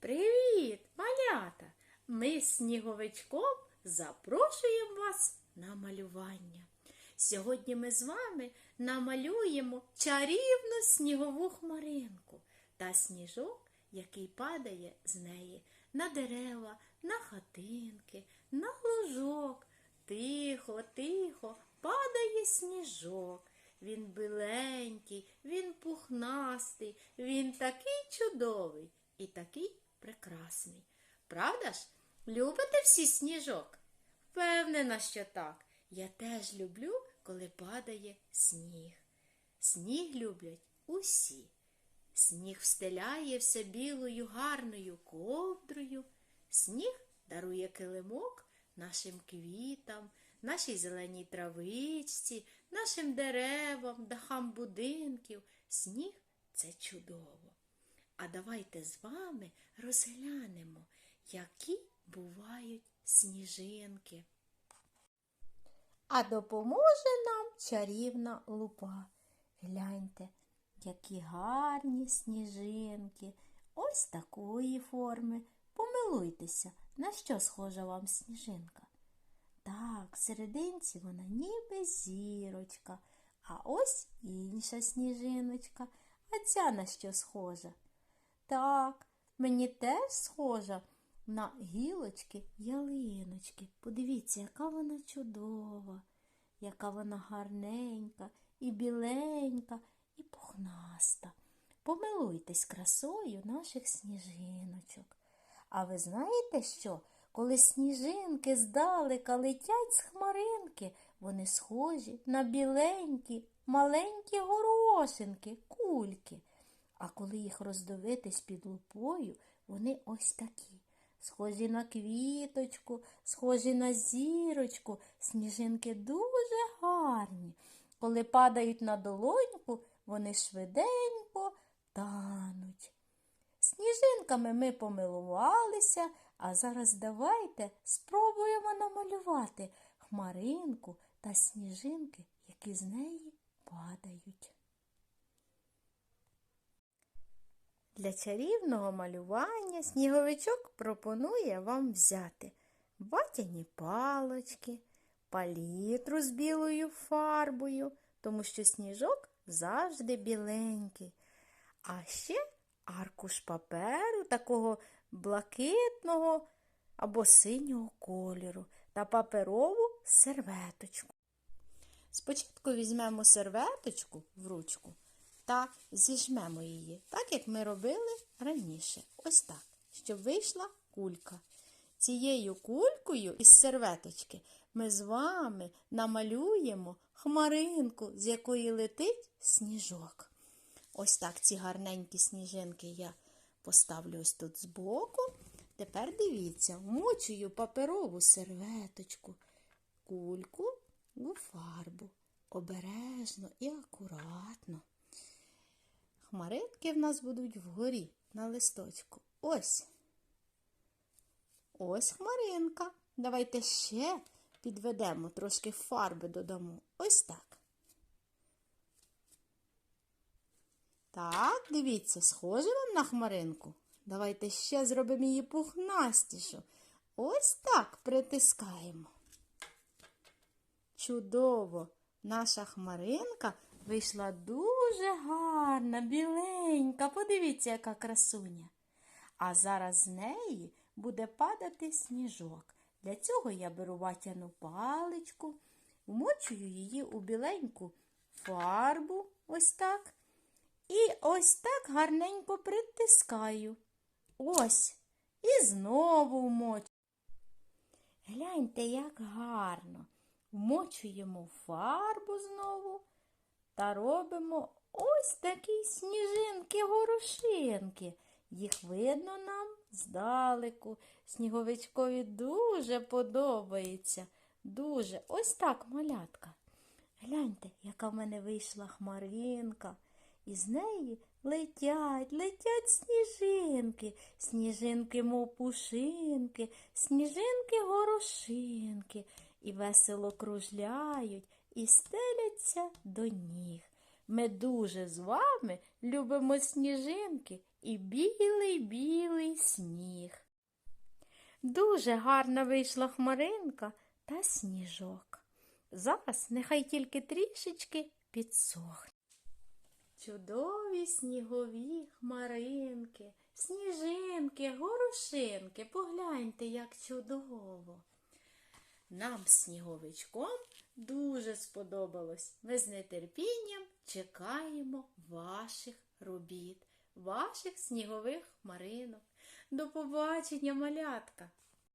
Привіт, малята! Ми з сніговичком запрошуємо вас на малювання. Сьогодні ми з вами намалюємо чарівну снігову хмаринку та сніжок, який падає з неї на дерева, на хатинки, на лужок. Тихо, тихо, падає сніжок. Він биленький, він пухнастий, він такий чудовий і такий прекрасний. Правда ж? Любите всі сніжок? Впевнена, що так. Я теж люблю, коли падає сніг. Сніг люблять усі. Сніг встеляє все білою гарною ковдрою. Сніг дарує килимок нашим квітам, нашій зеленій травичці, нашим деревам, дахам будинків. Сніг це чудово. А давайте з вами розглянемо, які бувають сніжинки. А допоможе нам чарівна лупа. Гляньте, які гарні сніжинки. Ось такої форми. Помилуйтеся, на що схожа вам сніжинка. Так, всерединці вона ніби зірочка, а ось інша сніжиночка. А ця на що схожа? Так, мені теж схожа на гілочки ялиночки. Подивіться, яка вона чудова, яка вона гарненька, і біленька, і пухнаста. Помилуйтесь красою наших сніжиночок. А ви знаєте що? Коли сніжинки здалека летять з хмаринки, вони схожі на біленькі, маленькі горошинки, кульки. А коли їх роздивитись під лупою, вони ось такі. Схожі на квіточку, схожі на зірочку. Сніжинки дуже гарні. Коли падають на долоньку, вони швиденько тануть. Сніжинками ми помилувалися, а зараз давайте спробуємо намалювати хмаринку та сніжинки, які з неї падають. Для чарівного малювання сніговичок пропонує вам взяти батяні палочки, палітру з білою фарбою, тому що сніжок завжди біленький. А ще аркуш паперу такого блакитного або синього кольору та паперову серветочку. Спочатку візьмемо серветочку в ручку та зіжмемо її, так як ми робили раніше. Ось так, щоб вийшла кулька. Цією кулькою із серветочки ми з вами намалюємо хмаринку, з якої летить сніжок. Ось так ці гарненькі сніжинки я поставлю ось тут збоку. Тепер дивіться, вмочую паперову серветочку, кульку у фарбу. Обережно і акуратно. Хмаринки в нас будуть вгорі на листочку. Ось. Ось хмаринка. Давайте ще підведемо, трошки фарби додамо. Ось так. Так, дивіться, схоже вам на хмаринку? Давайте ще зробимо її пухнастішу. Ось так притискаємо. Чудово! Наша хмаринка вийшла дуже гарна, біленька. Подивіться, яка красуня. А зараз з неї буде падати сніжок. Для цього я беру ватяну паличку, вмочую її у біленьку фарбу, ось так. І ось так гарненько притискаю. Ось. І знову вмочу. Гляньте, як гарно. Вмочуємо фарбу знову та робимо ось такі сніжинки-горошинки. Їх видно нам здалеку. Сніговичкові дуже подобається. Дуже. Ось так малятка. Гляньте, яка в мене вийшла хмаринка. І з неї летять, летять сніжинки, сніжинки, мов пушинки, сніжинки горошинки, і весело кружляють, і стеляться до ніг. Ми дуже з вами любимо сніжинки і білий-білий сніг. Дуже гарна вийшла хмаринка та сніжок. Зараз нехай тільки трішечки підсохне. Чудові снігові хмаринки, сніжинки, горошинки, погляньте, як чудово. Нам сніговичком дуже сподобалось. Ми з нетерпінням чекаємо ваших робіт, ваших снігових хмаринок. До побачення, малятка!